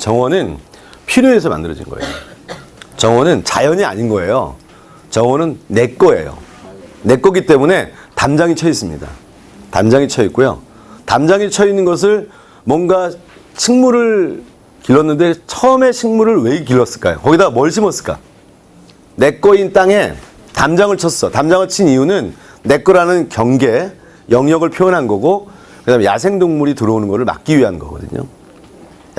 정원은 필요해서 만들어진 거예요. 정원은 자연이 아닌 거예요. 정원은 내 거예요. 내 거기 때문에 담장이 쳐 있습니다. 담장이 쳐 있고요. 담장이 쳐 있는 것을 뭔가 식물을 길렀는데 처음에 식물을 왜 길렀을까요? 거기다 뭘 심었을까? 내 거인 땅에 담장을 쳤어. 담장을 친 이유는 내 거라는 경계, 영역을 표현한 거고, 그 다음에 야생동물이 들어오는 거를 막기 위한 거거든요.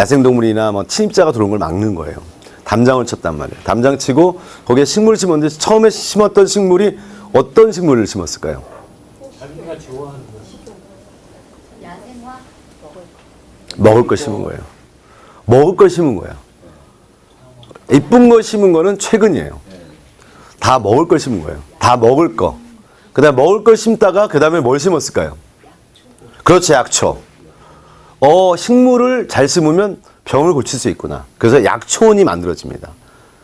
야생동물이나 뭐 침입자가 들어온 걸 막는 거예요. 담장을 쳤단 말이에요. 담장 치고 거기에 식물을 심었는데 처음에 심었던 식물이 어떤 식물을 심었을까요? 자기가 좋아하는 거. 야생화 먹을 거 심은 거예요. 먹을 거 심은 거예요. 이쁜 거 심은 거는 최근이에요. 다 먹을 걸 심은 거예요. 다 먹을 거. 그 다음에 먹을 걸 심다가 그 다음에 뭘 심었을까요? 그렇죠, 약초. 어, 식물을 잘 심으면 병을 고칠 수 있구나. 그래서 약초원이 만들어집니다.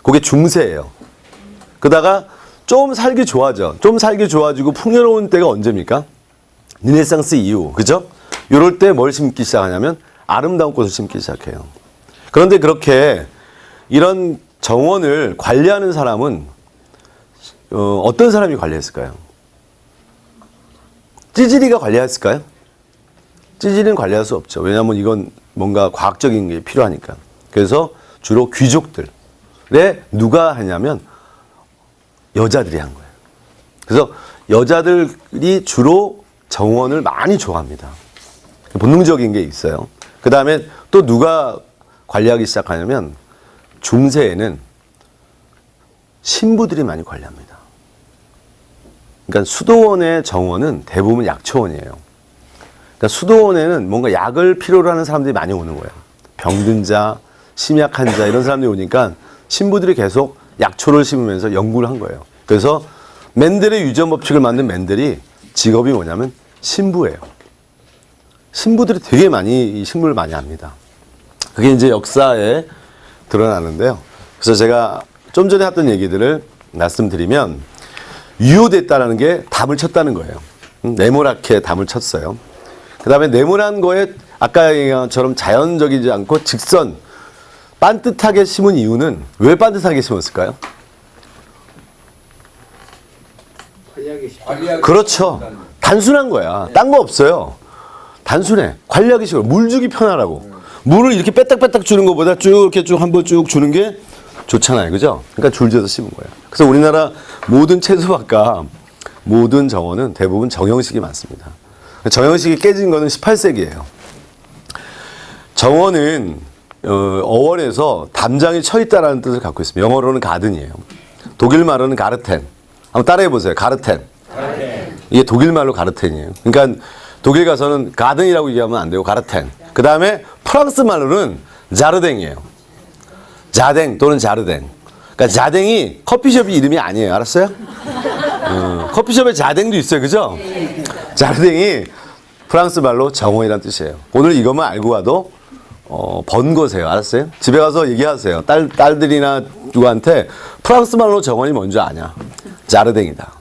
그게 중세예요. 그다가 좀 살기 좋아져. 좀 살기 좋아지고 풍요로운 때가 언제입니까? 르네상스 이후. 그죠? 요럴 때 뭘 심기 시작하냐면 아름다운 꽃을 심기 시작해요. 그런데 그렇게 이런 정원을 관리하는 사람은 어, 어떤 사람이 관리했을까요? 찌질이가 관리했을까요? 찌질이는 관리할 수 없죠. 왜냐하면 이건 뭔가 과학적인 게 필요하니까. 그래서 주로 귀족들에 누가 하냐면 여자들이 한 거예요. 그래서 여자들이 주로 정원을 많이 좋아합니다. 본능적인 게 있어요. 그 다음에 또 누가 관리하기 시작하냐면 중세에는 신부들이 많이 관리합니다. 그러니까 수도원의 정원은 대부분 약초원이에요. 그러니까 수도원에는 뭔가 약을 필요로 하는 사람들이 많이 오는 거예요. 병든 자, 심약한 자 이런 사람들이 오니까 신부들이 계속 약초를 심으면서 연구를 한 거예요. 그래서 맨델의 유전 법칙을 만든 맨델이 직업이 뭐냐면 신부예요. 신부들이 되게 많이 이 식물을 많이 합니다. 그게 이제 역사에 드러나는데요. 그래서 제가 좀 전에 했던 얘기들을 말씀드리면 유효됐다라는 게 담을 쳤다는 거예요. 음, 네모나게 담을 쳤어요. 그 다음에 네모난 거에 아까 얘기한 것처럼 자연적이지 않고 직선, 반듯하게 심은 이유는 왜 반듯하게 심었을까요? 관리하기 쉽 관리하기 그렇죠. 단순한 거야. 딴 거 없어요. 단순해. 관리하기 쉬워. 물 주기 편하라고. 물을 이렇게 빼딱빼딱 주는 것보다 쭉 이렇게 쭉 한 번 쭉 주는 게 좋잖아요. 그죠? 그러니까 줄지어서 심은 거예요. 그래서 우리나라 모든 채소학과 모든 정원은 대부분 정형식이 많습니다. 정형식이 깨진 거는 18세기예요. 정원은 어, 어원에서 담장이 쳐 있다라는 뜻을 갖고 있습니다. 영어로는 가든이에요. 독일 말로는 가르텐. 한번 따라해 보세요. 가르텐. 이게 독일 말로 가르텐이에요. 그러니까 독일 가서는 가든이라고 얘기하면 안 되고 가르텐. 그 다음에 프랑스 말로는 자르댕이에요. 자댕 또는 자르댕. 그러니까 자댕이 커피숍이 이름이 아니에요. 알았어요? 어, 커피숍에 자댕도 있어요. 그죠? 자르댕이 프랑스 말로 정원이란 뜻이에요. 오늘 이것만 알고 가도 어, 번 거세요. 알았어요? 집에 가서 얘기하세요. 딸, 딸들이나 누구한테 프랑스 말로 정원이 뭔지 아냐? 자르댕이다.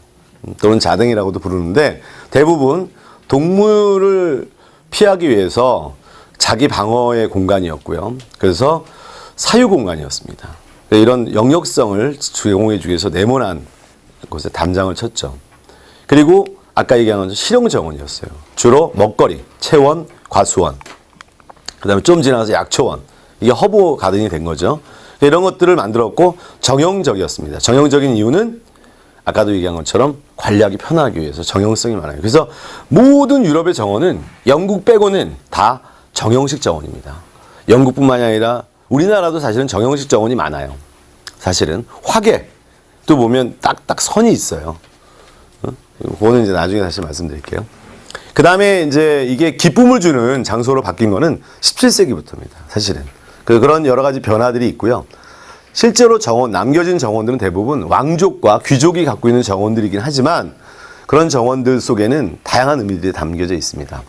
음, 또는 자댕이라고도 부르는데 대부분 동물을 피하기 위해서 자기 방어의 공간이었고요. 그래서 사유 공간이었습니다. 이런 영역성을 제공해 주기 위해서 네모난 곳에 담장을 쳤죠. 그리고 아까 얘기한 건 실용 정원이었어요. 주로 먹거리, 채원, 과수원, 그 다음에 좀 지나가서 약초원, 이게 허브 가든이 된 거죠. 이런 것들을 만들었고 정형적이었습니다. 정형적인 이유는 아까도 얘기한 것처럼 관리하기 편하기 위해서 정형성이 많아요. 그래서 모든 유럽의 정원은 영국 빼고는 다 정형식 정원입니다. 영국뿐만이 아니라 우리나라도 사실은 정형식 정원이 많아요. 사실은 화계 또 보면 딱딱 선이 있어요. 어? 그거는 이제 나중에 다시 말씀드릴게요. 그 다음에 이제 이게 기쁨을 주는 장소로 바뀐 거는 17세기부터입니다. 사실은. 그 그런 여러 가지 변화들이 있고요. 실제로 정원, 남겨진 정원들은 대부분 왕족과 귀족이 갖고 있는 정원들이긴 하지만 그런 정원들 속에는 다양한 의미들이 담겨져 있습니다.